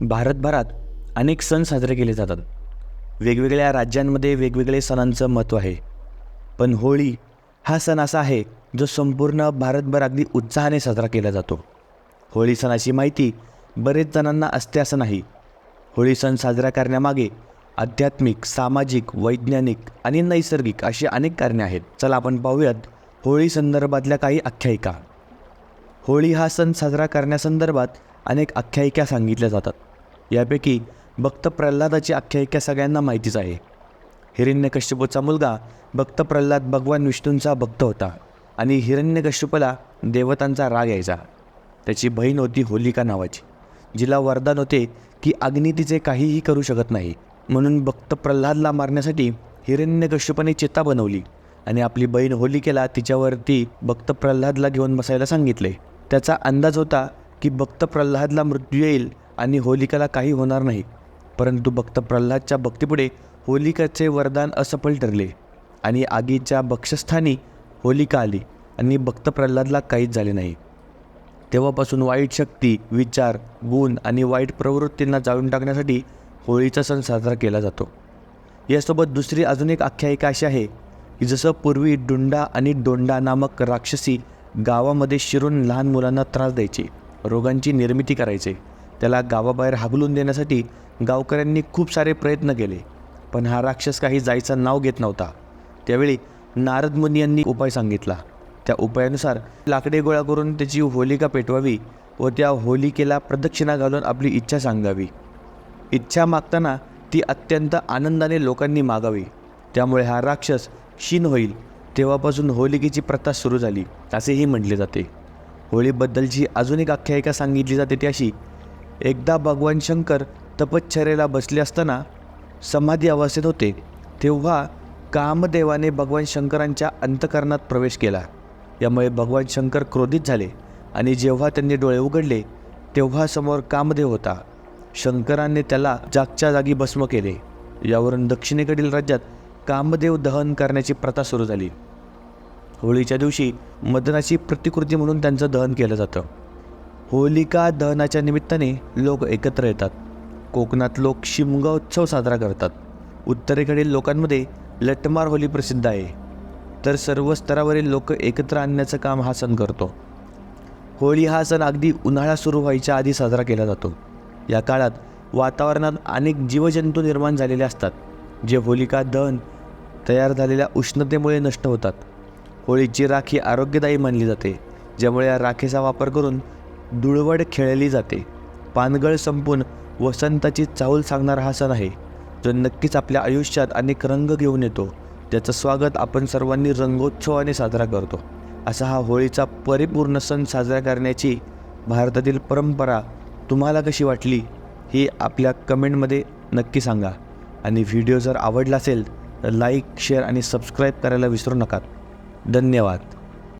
भारतभरात अनेक सण साजरे केले जातात. वेगवेगळ्या राज्यांमध्ये वेगवेगळे सणांचं महत्त्व आहे. पण होळी हा सण असा आहे जो संपूर्ण भारतभर अगदी उत्साहाने साजरा केला जातो. होळी सणाची माहिती बरेच जणांना असते असं नाही. होळी सण साजरा करण्यामागे आध्यात्मिक सामाजिक वैज्ञानिक आणि नैसर्गिक अशी अनेक कारणे आहेत. चला आपण पाहूयात होळी संदर्भातल्या काही आख्यायिका. होळी हा सण साजरा करण्यासंदर्भात अनेक आख्यायिका सांगितल्या जातात. यापैकी भक्त प्रल्हादाची आख्यायिका सगळ्यांना माहितीच आहे. हिरण्यकश्यपूचा मुलगा भक्त प्रल्हाद भगवान विष्णूंचा भक्त होता आणि हिरण्यकश्यपूला देवतांचा राग यायचा. त्याची बहीण होती होलिका नावाची जिला वरदान होते की अग्नी तिचे काहीही करू शकत नाही. म्हणून भक्त प्रल्हादला मारण्यासाठी हिरण्यकश्यपाने चिता बनवली आणि आपली बहीण होलिकेला तिच्यावरती भक्त प्रल्हादला घेऊन बसायला सांगितले. त्याचा अंदाज होता की भक्त प्रल्हादला मृत्यू येईल आणि होलिकाला काही होणार नाही. परंतु भक्त प्रल्हादच्या भक्तीपुढे होलिकाचे वरदान असफल ठरले आणि आगीच्या बक्षस्थानी होलिका आली आणि भक्त प्रल्हादला काहीच झाले नाही. तेव्हापासून वाईट शक्ती विचार गुण आणि वाईट प्रवृत्तींना जाळून टाकण्यासाठी होळीचा सण साजरा केला जातो. यासोबत दुसरी अजून एक आख्यायिका अशी आहे की जसं पूर्वी डुंडा आणि डोंडा नामक राक्षसी गावामध्ये शिरून लहान मुलांना त्रास द्यायचे रोगांची निर्मिती करायचे. त्याला गावाबाहेर हाबलून देण्यासाठी गावकऱ्यांनी खूप सारे प्रयत्न केले पण हा राक्षस काही जायचं नाव घेत नव्हता. त्यावेळी नारद मुनी यांनी उपाय सांगितला. त्या उपायानुसार लाकडे गोळा करून त्याची होलिका पेटवावी व त्या होलिकेला प्रदक्षिणा घालून आपली इच्छा सांगावी. इच्छा मागताना ती अत्यंत आनंदाने लोकांनी मागावी. त्यामुळे हा राक्षस क्षीण होईल तेव्हापासून होलिकेची प्रथा सुरू झाली असेही म्हटले जाते. होळीबद्दलची अजून एक आख्यायिका सांगितली जाते ती अशी एकदा भगवान शंकर तपश्चर्येला बसले असताना समाधी अवस्थेत होते तेव्हा कामदेवाने भगवान शंकरांच्या अंतकरणात प्रवेश केला. यामुळे भगवान शंकर क्रोधित झाले आणि जेव्हा त्यांनी डोळे उघडले तेव्हा समोर कामदेव होता. शंकराने त्याला जागच्या जागी भस्म केले. यावरून दक्षिणेकडील राज्यात कामदेव दहन करण्याची प्रथा सुरू झाली. होळीच्या दिवशी मदनाची प्रतिकृती म्हणून त्यांचं दहन केलं जातं. होलिका दहनाच्या निमित्ताने लोक एकत्र येतात. कोकणात लोक शिमगा उत्सव साजरा करतात. उत्तरेकडील लोकांमध्ये लटमार होली प्रसिद्ध आहे. तर सर्व स्तरावरील लोक एकत्र आणण्याचं काम हा सण करतो. होळी हा सण अगदी उन्हाळा सुरू व्हायच्या आधी साजरा केला जातो. या काळात वातावरणात अनेक जीवजंतू निर्माण झालेले असतात जे होलिका दहन तयार झालेल्या उष्णतेमुळे नष्ट होतात. होळीची राखी आरोग्यदायी मानली जाते ज्यामुळे या राखेचा वापर करून धुळवड खेळली जाते. पानगळ संपून वसंताची चाहूल सांगणारा हा सण आहे. जो नक्कीच आपल्या आयुष्यात अनेक रंग घेऊन येतो. त्याचं स्वागत आपण सर्वांनी रंगोत्सवाने साजरा करतो. असा हा होळीचा परिपूर्ण सण साजरा करण्याची भारतातील परंपरा तुम्हाला कशी वाटली ही आपल्या कमेंटमध्ये नक्की सांगा. आणि व्हिडिओ जर आवडला असेल तर लाईक शेअर आणि सबस्क्राईब करायला विसरू नका. धन्यवाद.